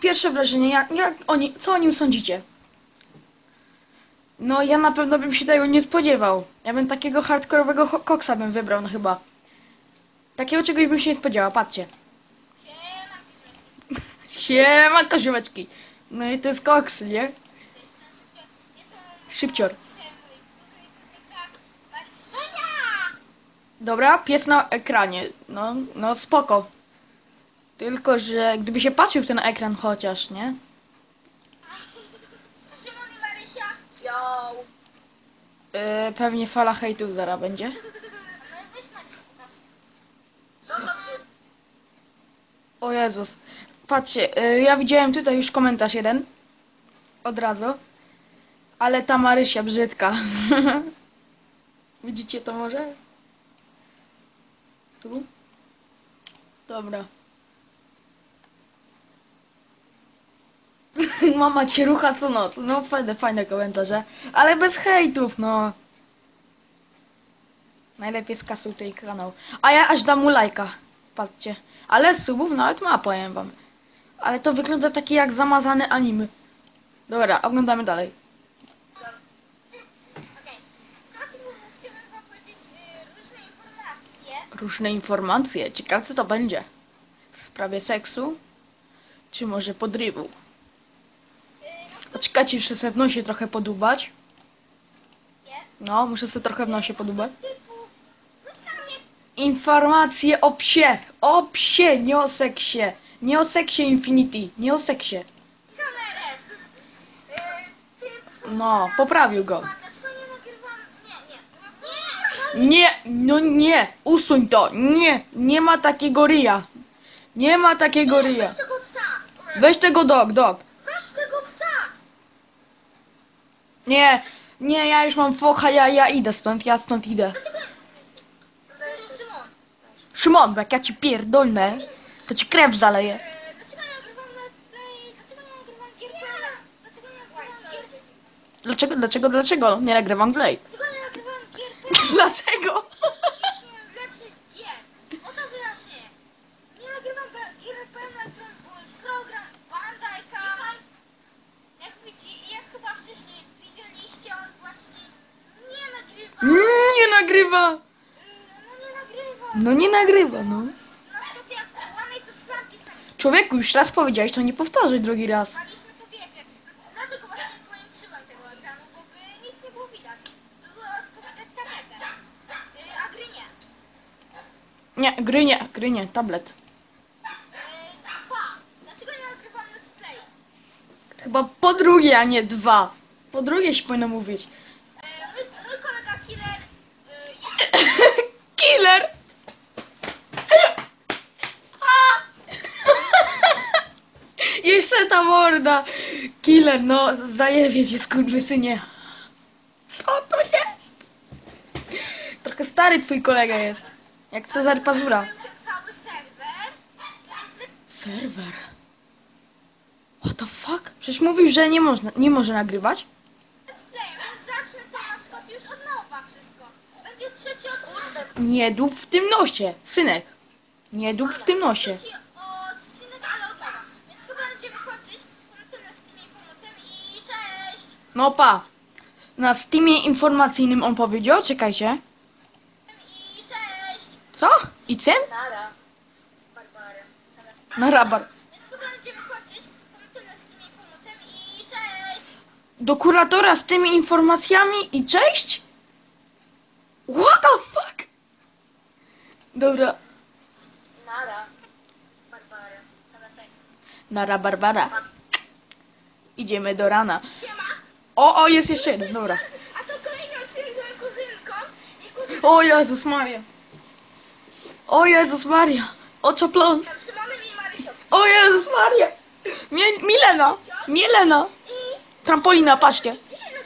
pierwsze wrażenie, jak, jak co o nim sądzicie? No ja na pewno bym się tego nie spodziewał. Ja bym takiego hardkorowego koksa bym wybrał, no chyba. Takiego czegoś bym się nie spodziewał, patrzcie. Siema, koziomeczki. No i to jest koks, nie? Szybcior. Dobra, pies na ekranie. No, no spoko. Tylko, że gdyby się patrzył w ten ekran chociaż, nie? Szymon i Marysia. Yo. Yy, pewnie fala hejtu zaraz będzie. No. No. O Jezus. Patrzcie, yy, ja widziałem tutaj już komentarz jeden. Od razu. Ale ta Marysia brzydka. Widzicie to może? Tu? Dobra. Mama cię rucha co noc. No fajne, fajne komentarze. Ale bez hejtów, no. Najlepiej skasuj tej kanał. A ja aż dam mu lajka. Patrzcie. Ale subów nawet ma, powiem wam. Ale to wygląda taki jak zamazany anime. Dobra, oglądamy dalej. Różne informacje. Ciekawe co to będzie. W sprawie seksu? Czy może podrywu? Przykład Poczekajcie, muszę sobie w nosie trochę podubać. nie. No, muszę sobie trochę w nosie podubać. Informacje o psie. O psie, nie o seksie. Nie o seksie Infinity. Nie o seksie. kamerę. Y, No, poprawił go. A nie no nie. Usuń to. Nie. Nie ma takiego ryja. Nie ma takiego ryja. Weź tego dog, dog. Weź tego psa. Nie, nie, ja już mam focha, ja, ja idę stąd, ja stąd idę. Dlaczego? Szymon. Szymon, jak ja ci pierdolnę, to ci krew zaleje. E, Dlaczego? Dlaczego? Dlaczego nie nagrywam gier... Nie nagrywa. No nie nagrywa. No. Człowieku, już raz powiedziałeś, to nie powtarzaj drugi raz. Nic nie gry nie. Gry nie, tablet. Dwa. Dlaczego nie nagrywam let's play? Chyba po drugie, a nie dwa. Po drugie się powinno mówić. Yy, mój, mój kolega Killer yy, jest... Killer! Jeszcze ta morda! Killer, no, zajebie cię, skurwysynie. Co to jest? Trochę stary twój kolega jest. Jak Cezar Pazura. Serwer. What the fuck? Przecież mówisz, że nie można, nie może nagrywać? Nie dup w tym nosie, synek. Nie dup w tym nosie. No pa. Na Steamie informacyjnym on powiedział, czekajcie. I cześć! Co? I cen? Nara. Barbary. Na rabar. Więc chyba będziemy kończyć z tymi informacjami i cześć! Do kuratora z tymi informacjami i cześć? What the fuck? Dobra. Nara. Barbary. cześć. Nara Barbara. Idziemy do rana. Siema! O, o, jest jeszcze jeden, dobra. A to z moją kuzynką i kuzynką O Jezus Maria. O Jezus Maria. Oczopląc. Szymonem i Marysią. O Jezus Maria. Mie Milena. Milena. Trampolina, patrzcie. dzisiaj